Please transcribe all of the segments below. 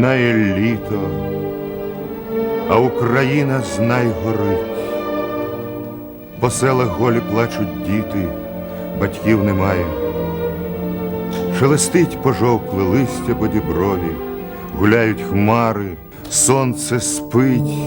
минає літо, а Україна знай горить. По селах голі плачуть діти, батьків немає. Шелестить пожовкле листя по діброві, гуляють хмари, сонце спить,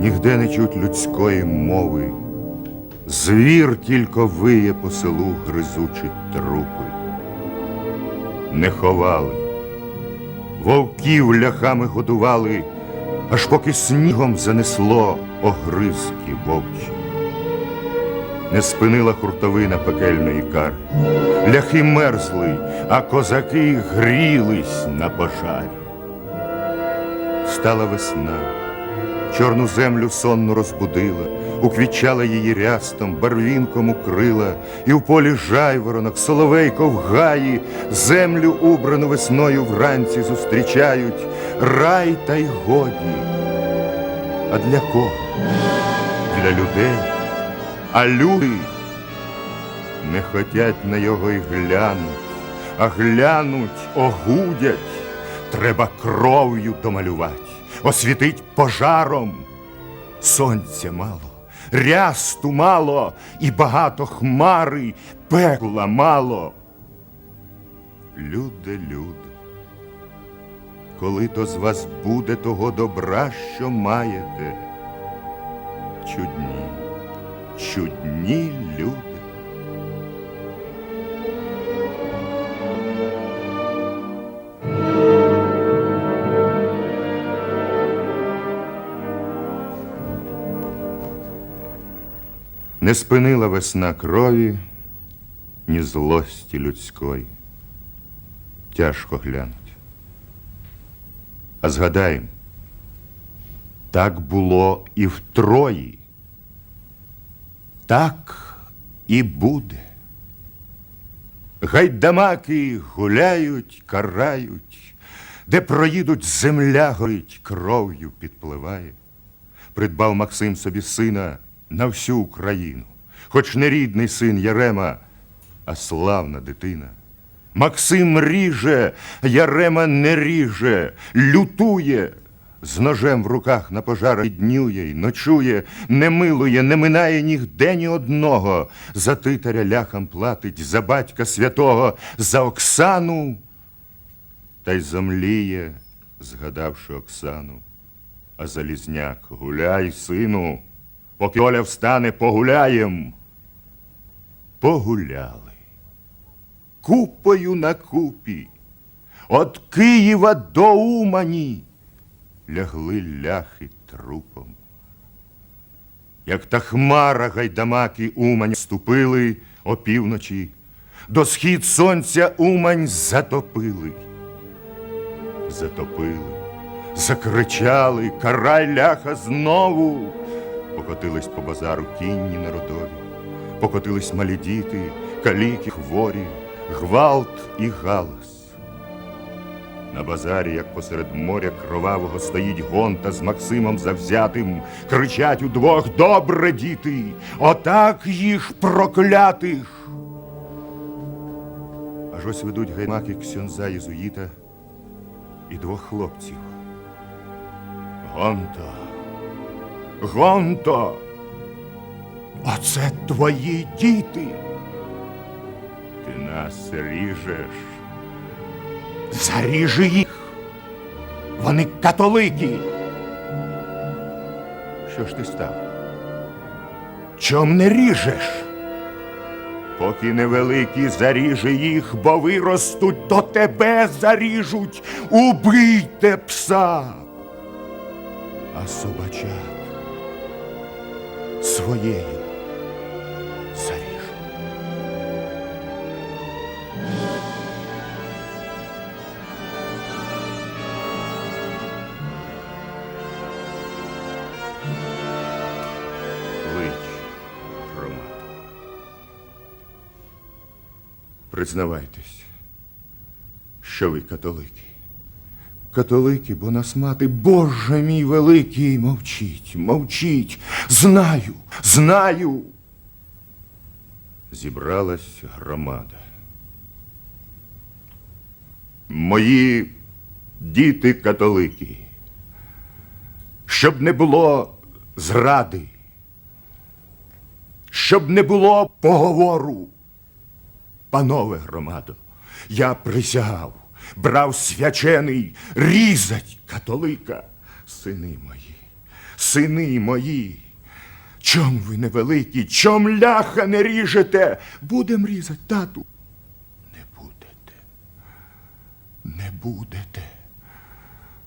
нігде не чуть людської мови. Звір тільки виє по селу гризучі трупи. Не ховали, вовків ляхами годували, аж поки снігом занесло огризки вовчі. Не спинила хуртовина пекельної кари. Ляхи мерзли, а козаки грілись на пожарі. Стала весна, чорну землю сонно розбудила, уквічала її рястом, барвінком укрила, і в полі жайворонок, соловейко в гаї, землю убрану весною вранці зустрічають, рай та й годі. А для кого? Для людей. А люди не хотять на його й глянуть, а глянуть, огудять, треба кров'ю домалювати, освітить пожаром. Сонця мало, рясту мало, і багато хмари, пекла мало. Люди, люди, коли то з вас буде того добра, що маєте, чудні чудні люди. Не спинила весна крові, ні злості людської. Тяжко глянуть. А згадаєм, так було і в Трої. Так і буде. Гайдамаки гуляють, карають, де проїдуть, земля горить, кров'ю підпливає. Придбав Максим собі сина на всю Україну, хоч не рідний син Ярема, а славна дитина. Максим ріже, Ярема не ріже, лютує. З ножем в руках на пожарах днює й ночує, не милує, не минає нігде ні одного. За титаря ляхам платить, за батька святого, за Оксану. Та й зомліє, згадавши Оксану. А Залізняк, гуляй, сину, поки Оля встане, погуляєм. Погуляли. Купою на купі, от Києва до Умані лягли ляхи трупом. Як та хмара гайдамаки Умань ступили опівночі, до схід сонця Умань затопили. Затопили, закричали, карай ляха знову. Покотились по базару кінні народові, покотились малі діти, каліки, хворі, гвалт і галас. На базарі, як посеред моря кровавого, стоїть гонта з Максимом завзятим, кричать удвох добре, діти, отак їх проклятих. Аж ось ведуть гаймаки ксьонза Єзуїта і двох хлопців. Гонто, Гонто, оце твої діти. Ти нас ріжеш. Заріжи їх. Вони католики. Що ж ти став? Чом не ріжеш? Поки невеликі заріжи їх, бо виростуть, то тебе заріжуть. Убийте пса. А собачат своєю заріжу. Клич, громаду. Признавайтесь, що ви католики. Католики, бо нас мати, Боже мій великий, мовчіть, мовчіть. Знаю, знаю. Зібралась громада. Мої діти католики, щоб не було зради, щоб не було поговору. Панове громадо, я присягав, брав свячений різать католика. Сини мої, сини мої. Чом ви невеликі, чом ляха не ріжете? Будем різать, тату. Не будете. Не будете.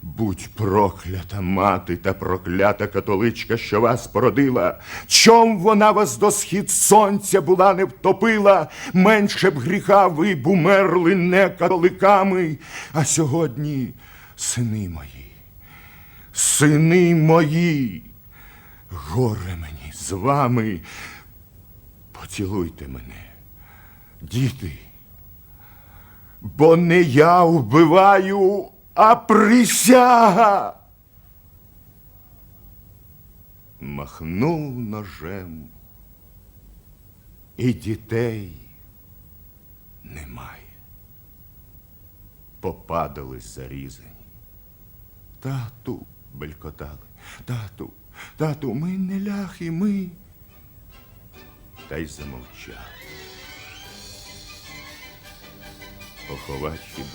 Будь проклята мати та проклята католичка, що вас породила. Чом вона вас до схід сонця була не втопила, менше б гріха ви б умерли не католиками. А сьогодні, сини мої, сини мої, горе мені з вами. Поцілуйте мене, діти. Бо не я вбиваю, а присяга. Махнув ножем, і дітей немає. Попадали зарізані. Тату, белькотали, тату, тату, ми не ляхи, ми. Та й замовчали. Поховати хіба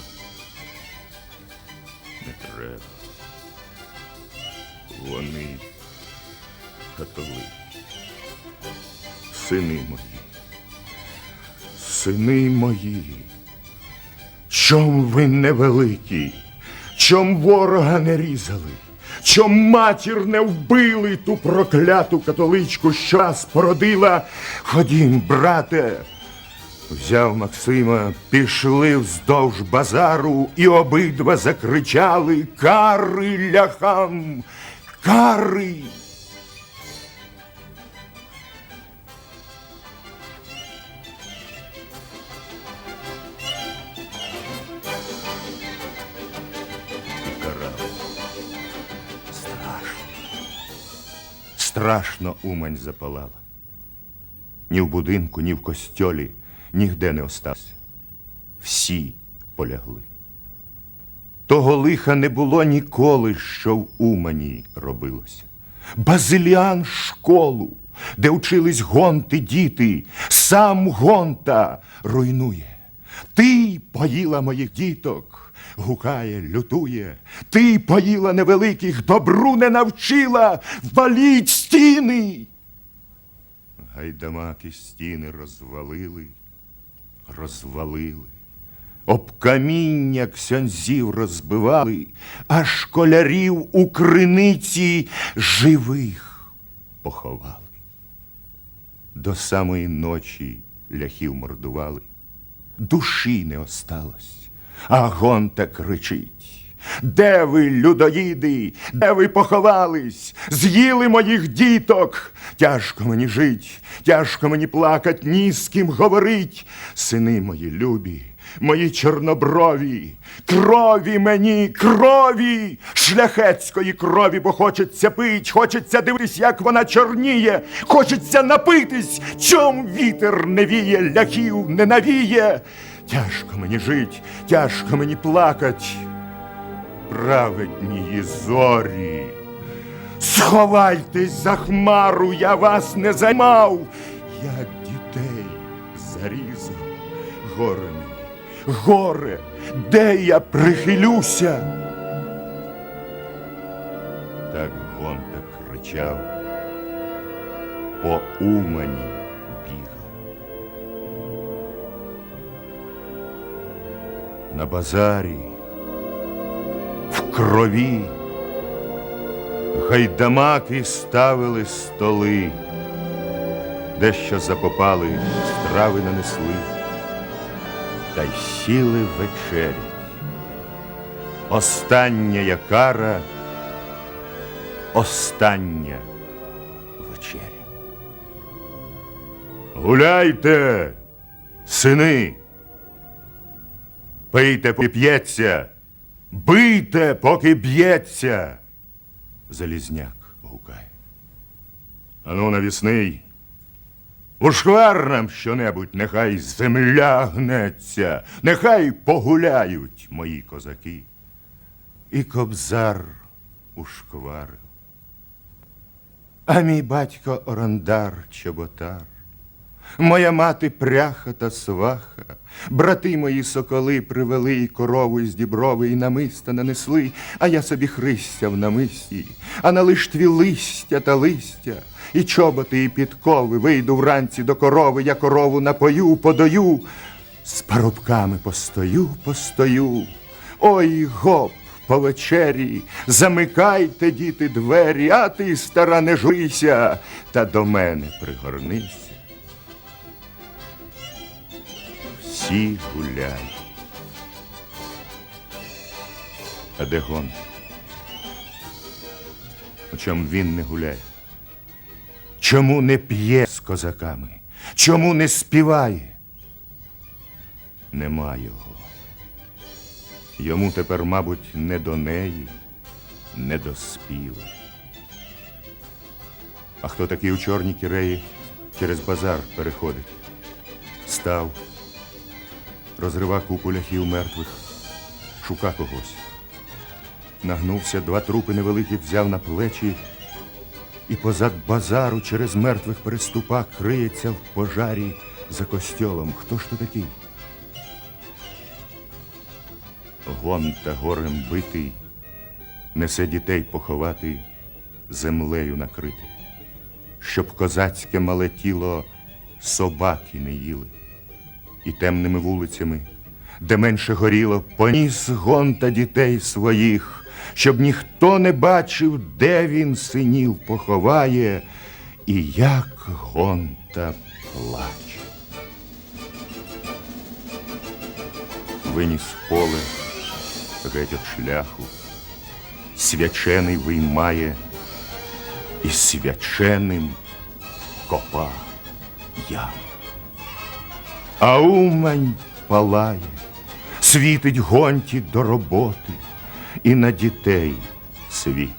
не треба. Вони католики. Сини мої, сини мої, чом ви невеликі, чом ворога не різали, чом матір не вбили ту прокляту католичку, що нас породила. Ходім, брате. Взяв Максима, пішли вздовж базару і обидва закричали Кари ляхам! Кари! Страшно Умань запалала. Ні в будинку, ні в костьолі нігде не остався. Всі полягли. Того лиха не було ніколи, що в Умані робилося. Базиліан школу, де вчились гонти діти, сам гонта руйнує. Ти поїла моїх діток, гукає, лютує. Ти поїла невеликих, добру не навчила, валіть стіни. Гайдамаки стіни розвалили, розвалили, об каміння ксьонзів розбивали, а школярів у криниці живих поховали. До самої ночі ляхів мордували, душі не осталось, а гонта кричить. Де ви, людоїди, де ви поховались? З'їли моїх діток. Тяжко мені жить, тяжко мені плакать, ні з ким говорить. Сини мої любі, мої чорноброві, крові мені, крові, шляхетської крові, бо хочеться пить, хочеться дивитись, як вона чорніє, хочеться напитись, чом вітер не віє, ляхів не навіє. Тяжко мені жить, тяжко мені плакать праведнії зорі. Сховайтесь за хмару, я вас не займав. Я дітей зарізав. Горе мені, горе, де я прихилюся. Так Гонта кричав, по умані На базарі в крові. Гайдамаки ставили столи, дещо запопали, страви нанесли, та й сіли вечерять. Остання якара, остання вечеря. Гуляйте, сини, пийте, поки п'ється. Бийте, поки б'ється. Залізняк гукає. Ану, навісний. У шквар нам щонебудь нехай земля гнеться, нехай погуляють мої козаки. І кобзар ушкварив. А мій батько орандар чоботар, моя мати пряха та сваха, брати мої соколи привели і корову із діброви, і намиста нанесли, а я собі христя в намисті, а на лиштві листя та листя, і чоботи, і підкови, вийду вранці до корови, я корову напою, подаю, з парубками постою, постою. Ой, гоп, по вечері, замикайте, діти, двері, а ти, стара, не журися, та до мене пригорнися. Всі гуляють. А де гон? У чому він не гуляє? Чому не п'є з козаками? Чому не співає? Нема його. Йому тепер, мабуть, не до неї, не до співу. А хто такий у чорній кіреї через базар переходить? Став, розрива купу ляхів мертвих, шука когось. Нагнувся, два трупи невеликих взяв на плечі, і позад базару через мертвих переступа криється в пожарі за костьолом. Хто ж то такий? Гон та горем битий, несе дітей поховати, землею накрити, щоб козацьке мале тіло собаки не їли, і темними вулицями, де менше горіло, поніс гон та дітей своїх, щоб ніхто не бачив, де він синів поховає, і як гонта плаче. Виніс поле геть от шляху, свячений виймає, і свяченим копа ям. А умань палає, світить гонті до роботи, і на дітей світ.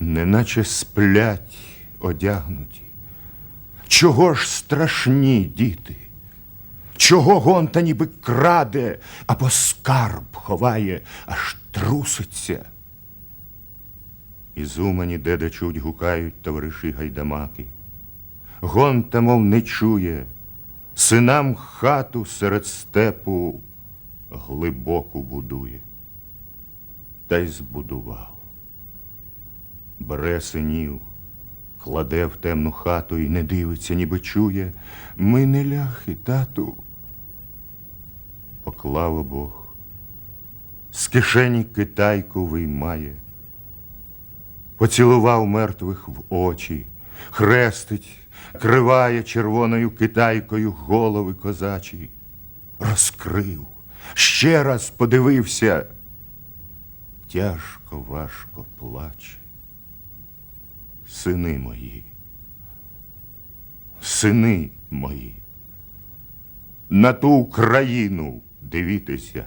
Неначе сплять одягнуті. Чого ж страшні діти? Чого гонта ніби краде, або скарб ховає, аж труситься. Із умані де де чуть гукають товариші гайдамаки. Гонта, мов не чує, синам хату серед степу глибоку будує. Та й збудував. Бере синів, кладе в темну хату і не дивиться, ніби чує. Ми не ляхи, тату. Поклав обох, з кишені китайку виймає, поцілував мертвих в очі, хрестить, криває червоною китайкою голови козачі, розкрив, ще раз подивився, тяжко, важко плаче. Сини мої, сини мої, на ту Україну дивітеся.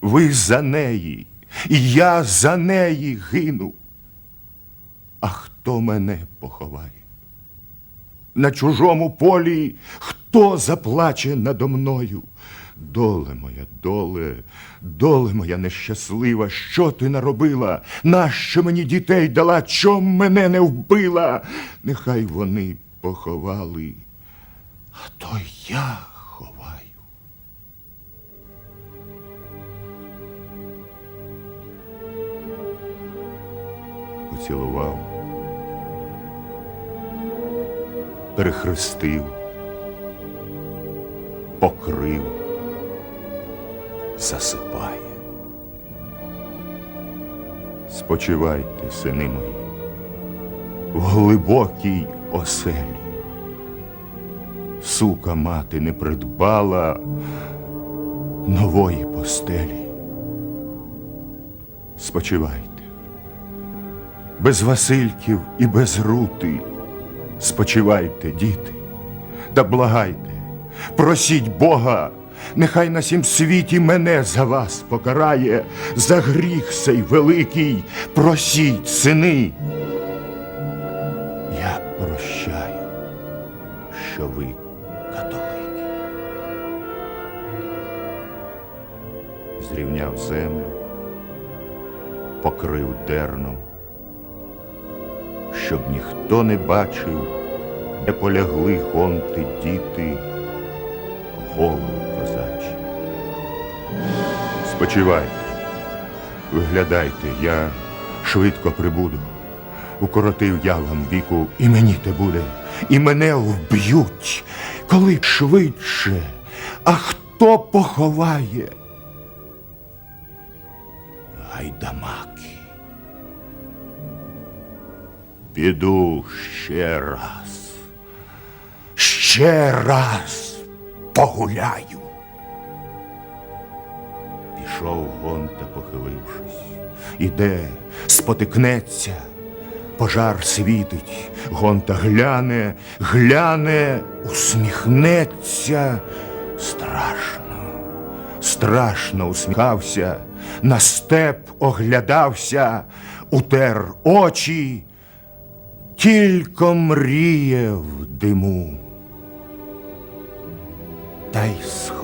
Ви за неї, і я за неї гину. А хто мене поховає? На чужому полі хто заплаче надо мною? Доле моя, доле, доле моя нещаслива, що ти наробила? Нащо мені дітей дала? Чом мене не вбила? Нехай вони поховали, а то я ховаю. Поцілував, перехрестив, покрив, засипає. Спочивайте, сини мої, в глибокій оселі. Сука мати не придбала нової постелі. Спочивайте, без Васильків і без рути. Спочивайте, діти, да благайте, просіть Бога, нехай на сім світі мене за вас покарає, за гріх сей великий, просіть, сини. Я прощаю, що ви католики. Зрівняв землю, покрив дерном щоб ніхто не бачив, де полягли гонти діти, голови козачі. Спочивайте, виглядайте, я швидко прибуду. Укоротив я вам віку, і мені те буде, і мене вб'ють, коли швидше, а хто поховає? Гайдамаки. Піду ще раз, ще раз погуляю. Пішов гонта, похилившись, іде, спотикнеться, пожар світить, гонта гляне, гляне, усміхнеться. Страшно, страшно усміхався, на степ оглядався, утер очі, тільки мріє в диму, та й сховався.